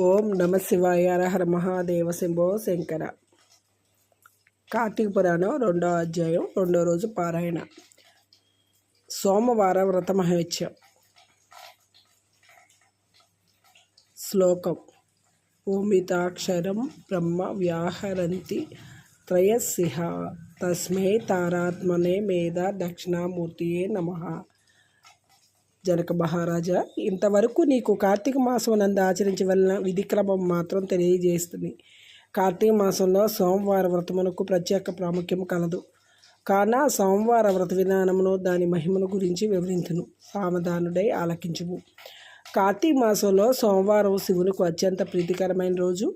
ఓం నమ శివాయ హర మహాదేవ శంభో శంకర. కార్తీక పురాణం రెండో అధ్యాయం రెండో రోజు పారాయణ. సోమవార వ్రత మహోత్సవం. శ్లోకం. ఓమితాక్షరం బ్రహ్మ వ్యాహరంతి త్రయసిహ తస్మై తారాత్మనే మేధ దక్షిణామూర్తియే నమ. జనక మహారాజా ఇంతవరకు నీకు కార్తీక మాసం నందు ఆచరించవలన విధిక్రమం మాత్రం తెలియజేస్తుంది. కార్తీక మాసంలో సోమవార వ్రతమునకు ప్రత్యేక ప్రాముఖ్యం కలదు. కాన సోమవార వ్రత విధానమును దాని మహిమను గురించి వివరించును. సామధానుడై ఆలకించుము. కార్తీక మాసంలో సోమవారం శివునికి అత్యంత ప్రీతికరమైన రోజు.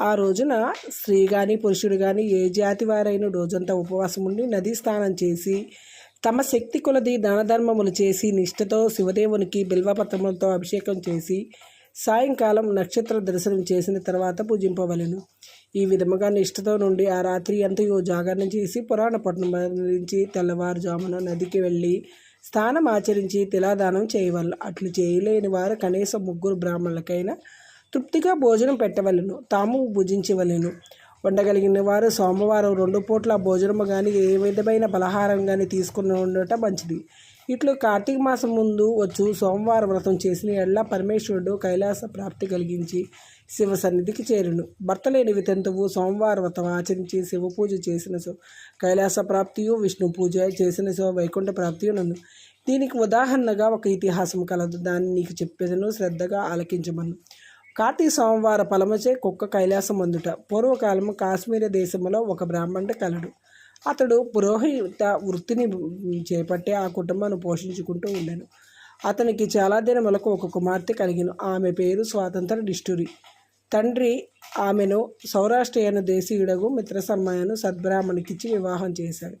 ఆ రోజున స్త్రీ కానీ పురుషుడు కానీ ఏ జాతి వారైన రోజంతా ఉపవాసం ఉండి నదీ స్నానం చేసి తమ శక్తి కొలది దానధర్మములు చేసి నిష్ఠతో శివదేవునికి బిల్వపత్రములతో అభిషేకం చేసి సాయంకాలం నక్షత్ర దర్శనం చేసిన తర్వాత పూజింపవలను. ఈ విధముగా నిష్ఠతో నుండి ఆ రాత్రి అంతయో జాగరణ చేసి పురాణ పట్టణం నుంచి తెల్లవారుజామున నదికి వెళ్ళి స్నానం ఆచరించి తిలాదానం చేయవలను అట్లు చేయలేని వారు కనీసం ముగ్గురు బ్రాహ్మణులకైనా తృప్తిగా భోజనం పెట్టవలను. తాము భుజించవలను. ఉండగలిగిన వారు సోమవారం రెండు పూట్ల భోజనము కానీ ఏ విధమైన పలహారం కానీ తీసుకుని ఉండటం మంచిది. ఇట్లు కార్తీక మాసం ముందు వచ్చు సోమవార వ్రతం చేసిన ఎడ్ల పరమేశ్వరుడు కైలాస ప్రాప్తి కలిగించి శివ సన్నిధికి చేరును. భర్త లేని వితంతువు సోమవార వ్రతం ఆచరించి శివ పూజ చేసిన సో కైలాస ప్రాప్తియు విష్ణు పూజ చేసిన సో వైకుంఠ ప్రాప్తియు నన్ను. దీనికి ఉదాహరణగా ఒక ఇతిహాసం కలదు. దాన్ని నీకు చెప్పేదను శ్రద్ధగా ఆలకించమను. కార్తీక సోమవార ఫలముచే కుక్క కైలాసం అందుట. పూర్వకాలము కాశ్మీర దేశంలో ఒక బ్రాహ్మణుడు కలడు. అతడు పురోహిత వృత్తిని చేపట్టి ఆ కుటుంబాన్ని పోషించుకుంటూ ఉండెను. అతనికి చాలా దినములకు ఒక కుమార్తె కలిగిన. ఆమె పేరు స్వాతంత్ర నిష్ఠురి. తండ్రి ఆమెను సౌరాష్ట్రియను దేశీయుడగు మిత్రసర్మయను సద్బ్రాహ్మణికిచ్చి వివాహం చేశాడు.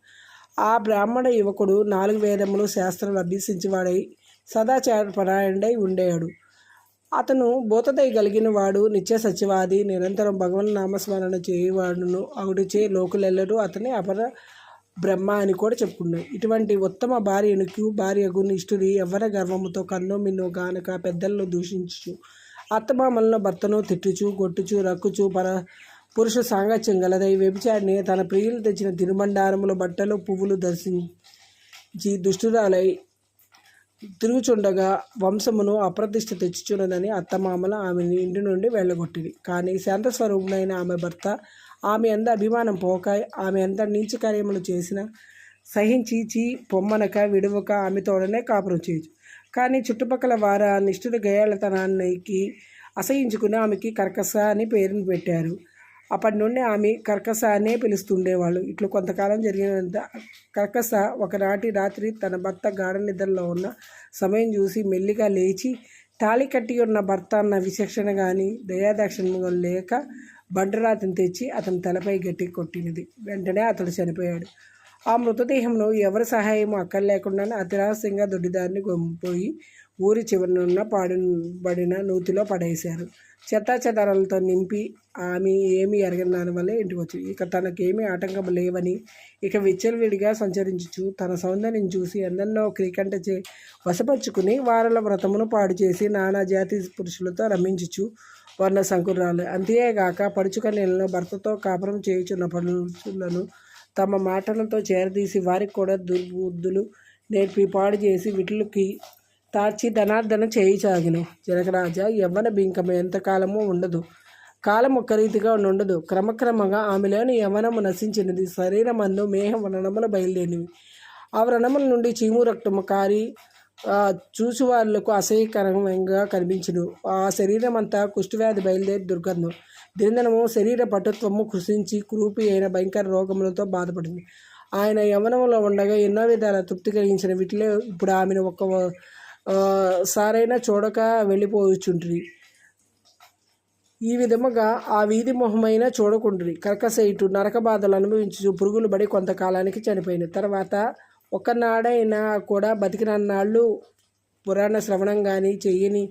ఆ బ్రాహ్మణ యువకుడు నాలుగు వేదములు శాస్త్రాలు అభ్యసించేవాడై సదాచారపరాయణుడై ఉండేవాడు. అతను భూతదయ కలిగిన వాడు నిత్య సత్యవాది నిరంతరం భగవన్ నామస్మరణ చేయవాడును అవుడిచే లోకులెల్లరూ అతని అపర బ్రహ్మ అని కూడా చెప్పుకున్నాడు. ఇటువంటి ఉత్తమ భార్యను క్యూ భార్యకు నిష్ఠుడి ఎవర గర్వముతో కన్నో మిన్నో గానక పెద్దలను దూషించు అత్తమామలను భర్తను తిట్టుచు కొట్టుచు రక్కుచు పర పురుష సాంగత్యం గలదై వ్యభిచారిని తన ప్రియులు తెచ్చిన తినుబండారములు బట్టలు పువ్వులు దర్శించి దుష్టురాలై తిరుగుచుండగా వంశమును అప్రతిష్ట తెచ్చుచున్నదని అత్తమామల ఆమెను ఇంటి నుండి వెళ్ళగొట్టింది కానీ శాంతస్వరూపుడైన ఆమె భర్త ఆమె ఎంత అభిమానం పోక ఆమె ఎంత నీచ కార్యములు చేసిన సహించి చీ పొమ్మనక విడువక ఆమె తోడనే కాపురం చేయొచ్చు కానీ చుట్టుపక్కల వారు ఆ నిష్ఠుడ గయాళతనానికి అసహించుకుని ఆమెకి కర్కస అని పేరును పెట్టారు. అప్పటి నుండి ఆమె కర్కస అనే పిలుస్తుండేవాళ్ళు. ఇట్లు కొంతకాలం జరిగినంత కర్కస ఒకనాటి రాత్రి తన భర్త గాఢ నిద్రలో ఉన్న సమయం చూసి మెల్లిగా లేచి తాళి కట్టి ఉన్న భర్త అన్న విచక్షణ కానీ దయాదక్షిణ లేక బండరాతిని తెచ్చి అతని తలపై గట్టి కొట్టినది. వెంటనే అతడు చనిపోయాడు. ఆ మృతదేహంలో ఎవరి సహాయం అక్కర్లేకుండానే అతిరహస్యంగా దొడ్డిదారిని గొంపోయి ఊరి చివరనున్న పాడబడిన నూతిలో పడేశారు. చెత్తాచెదారాలతో నింపి ఆమె ఏమి ఎరగని దానివల్ల ఇంటికి వచ్చి ఇక తనకేమీ ఆటంకం లేవని ఇక విచ్చలవిడిగా సంచరించుచు తన సౌందర్యం చూసి ఎందరినో క్రికంట చే వశపరుచుకుని వారల వ్రతమును పాడు చేసి నానా జాతి పురుషులతో రమించుచు వర్ణ సంకురాలు అంతేగాక పడుచుక నీళ్ళను భర్తతో కాపురం చేయుచున్న పనులను తమ మాటలతో చేరదీసి వారికి కూడా దుర్బుద్ధులు నేర్పి పాడు చేసి వీటికి తార్చి ధనార్దన చేయిచాగిన. జనకరాజ యవ్వన బింకము ఎంతకాలమూ ఉండదు. కాలం ఒక్క రీతిగా ఉండదు క్రమక్రమంగా ఆమెలోని యవనము నశించినది. శరీరమందు మేహం వ్రణములు బయలుదేరినవి. ఆ వ్రణముల నుండి చీము రక్తము కారి చూసి వాళ్ళకు అసహ్యకరంగా కనిపించును. ఆ శరీరం అంతా కుష్ఠవ్యాధి బయలుదేరి దుర్గంధం. దినదనము శరీర పటుత్వము కృషించి కురూపి అయిన భయంకర రోగములతో బాధపడింది. ఆయన యవనంలో ఉండగా ఎన్నో విధాల తృప్తి కలిగించిన వీటిలో ఇప్పుడు ఆమెను ఒక్క సారైనా చూడక వెళ్ళిపోవచ్చుండ్రి. ఈ విధముగా ఆ వీధి మొహమైన చూడకుండ్రి. కర్కసైటు నరక బాధలు అనుభవించు పురుగులు పడి కొంతకాలానికి చనిపోయిన తర్వాత ఒకనాడైనా కూడా బతికినన్నాళ్ళు పురాణ శ్రవణం కానీ చెయ్యని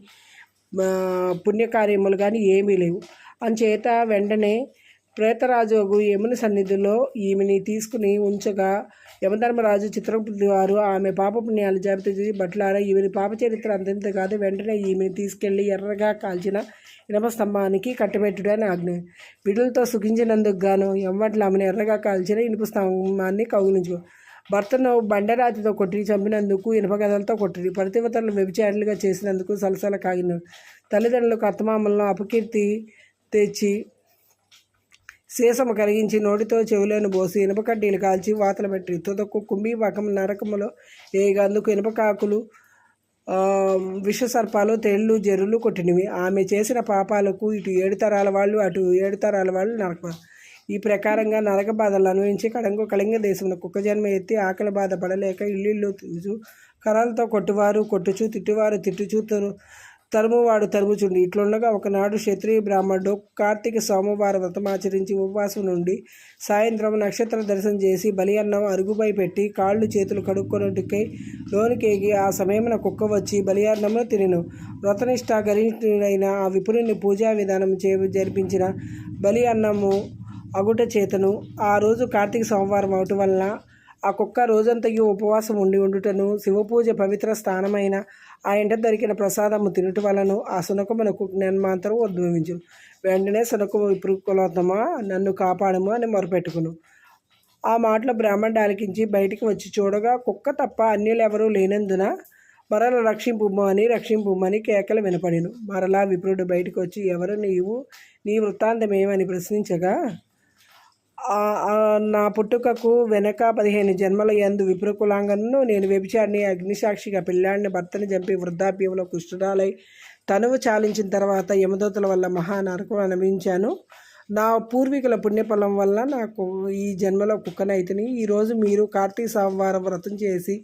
పుణ్యకార్యములు కానీ ఏమీ లేవు. అంచేత వెంటనే ప్రేతరాజోగు యముని సన్నిధిలో ఈమెని తీసుకుని ఉంచగా యమధర్మరాజు చిత్రపతి వారు ఆమె పాపపుణ్యాలు జాబితా చేసి బట్లారా ఈమెని పాప చరిత్ర అంతంత కాదు వెంటనే ఈమెని తీసుకెళ్ళి ఎర్రగా కాల్చిన ఇనప స్తంభానికి కట్టబెట్టుడు అని ఆజ్ఞ. విడులతో సుఖించినందుకు గాను ఎమ్మట్లు ఆమెను ఎర్రగా కాల్చిన ఇనుప స్తంభాన్ని కౌగిలించుకో. భర్తను బండరాతితో కొట్టి చంపినందుకు ఇనుప గదలతో కొట్టి ప్రతివతలను వ్యభిచారులుగా చేసినందుకు సలసల కాగిన. తల్లిదండ్రులకు అత్తమామలను అపకీర్తి తెచ్చి సీసము కరిగించి నోటితో చెవులను పోసి ఇనుపకడ్డీలు కాల్చి వాతలు పెట్టి తుదకు కుంభీపాకం నరకములో ఏగందుకు ఇనుపకాకులు విషసర్పాలు తేళ్ళు జరులు కొట్టినవి. ఆమె చేసిన పాపాలకు ఇటు ఏడు తరాల వాళ్ళు అటు ఏడు తరాల వాళ్ళు నరక ఈ ప్రకారంగా నరక బాధలు అనుభవించి కడంగు కళింగ దేశంలో కుక్క జన్మ ఎత్తి ఆకలి బాధ పడలేక ఇల్లు కరాలతో కొట్టువారు కొట్టుచు తిట్టువారు తిట్టుచూ తరు తరుమువాడు తరుముచుండి. ఇట్లుండగా ఒకనాడు క్షత్రియ బ్రాహ్మణుడు కార్తీక సోమవార వ్రతం ఆచరించి ఉపవాసం నుండి సాయంత్రం నక్షత్ర దర్శనం చేసి బలి అన్నం అరుగుపై పెట్టి కాళ్ళు చేతులు కడుక్కొనుటికై లోనికేగి ఆ సమయమున కుక్క వచ్చి బలి అన్నమును తినెను. వ్రతనిష్ట గరిష్ఠుడైన ఆ విపురుని పూజా విధానం చే జరిపించిన బలి అన్నము అగుట చేతను ఆ రోజు కార్తీక సోమవారం అవటం వలన ఆ కుక్క రోజంతయు ఉపవాసం ఉండి ఉండుటను శివపూజ పవిత్ర స్థానమైన ఆ ఇంట దొరికిన ప్రసాదము తినుట వలన ఆ సునకమునకు జన్మాంతరం ఉద్భవించు వెంటనే సునకము ఇప్పుడు కులోత్తమా నన్ను కాపాడము అని మొరపెట్టుకును. ఆ మాటలు బ్రాహ్మణుడు ఆలకించి బయటికి వచ్చి చూడగా కుక్క తప్ప అన్యులెవరూ లేనందున మరల రక్షింపుము అని రక్షింపుమని కేకలు వినపడిను. మరలా విప్రుడు బయటకు వచ్చి ఎవరు నీవు? నీ వృత్తాంతమేమని ప్రశ్నించగా నా పుట్టుకకు వెనక పదిహేను జన్మల యందు విప్రకులాంగను నేను వ్యభిచారిని అగ్నిసాక్షిగా పిల్లాడిని భర్తని చంపి వృద్ధాప్యంలో కుష్ఠురాలై తనువు చాలించిన తర్వాత యమదూతల వల్ల మహానరకం అనుభవించాను. నా పూర్వీకుల పుణ్యఫలం వల్ల నాకు ఈ జన్మలో కుక్కనైతిని. ఈరోజు మీరు కార్తీక సోమవారం వ్రతం చేసి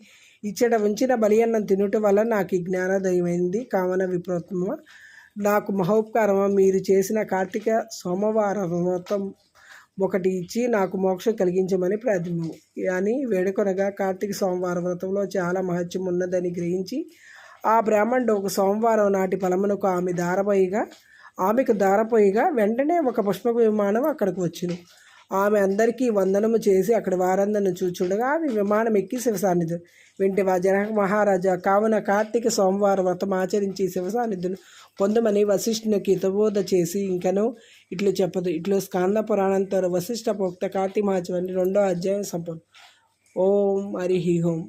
ఇచ్చట ఉంచిన బలియన్నం తినుట వల్ల నాకు ఈ జ్ఞానోదయమైంది. కామన విప్రోత్తమ. నాకు మహోపకారమ. మీరు చేసిన కార్తీక సోమవారం వ్రతం ఒకటి ఇచ్చి నాకు మోక్షం కలిగించమని ప్రార్థము అని వేడుకొనగా కార్తీక సోమవార వ్రతంలో చాలా మహత్యం ఉన్నదని గ్రహించి ఆ బ్రాహ్మణుడు ఒక సోమవారం నాటి ఫలమునకు ఆమె దారపోయిగా ఆమెకు దారపోయిగా వెంటనే ఒక పుష్ప విమానం అక్కడికి వచ్చింది. ఆమె అందరికీ వందనము చేసి అక్కడ వారందరిని చూచుండగా ఆమె విమానం ఎక్కి శివ సాన్నిధులు వింటివా జనక మహారాజా కావున కార్తీక సోమవారం వ్రతం ఆచరించి శివ సాన్నిధ్యం పొందమని వశిష్ఠునికి హితబోధ చేసి ఇంకనూ ఇట్లు చెప్పదు. ఇట్లు స్కాంద పురాణంతో వశిష్ఠ పోక్త కార్తీక మహాత్మ రెండో అధ్యాయం సంపూర్ణ ఓం హరి హోం.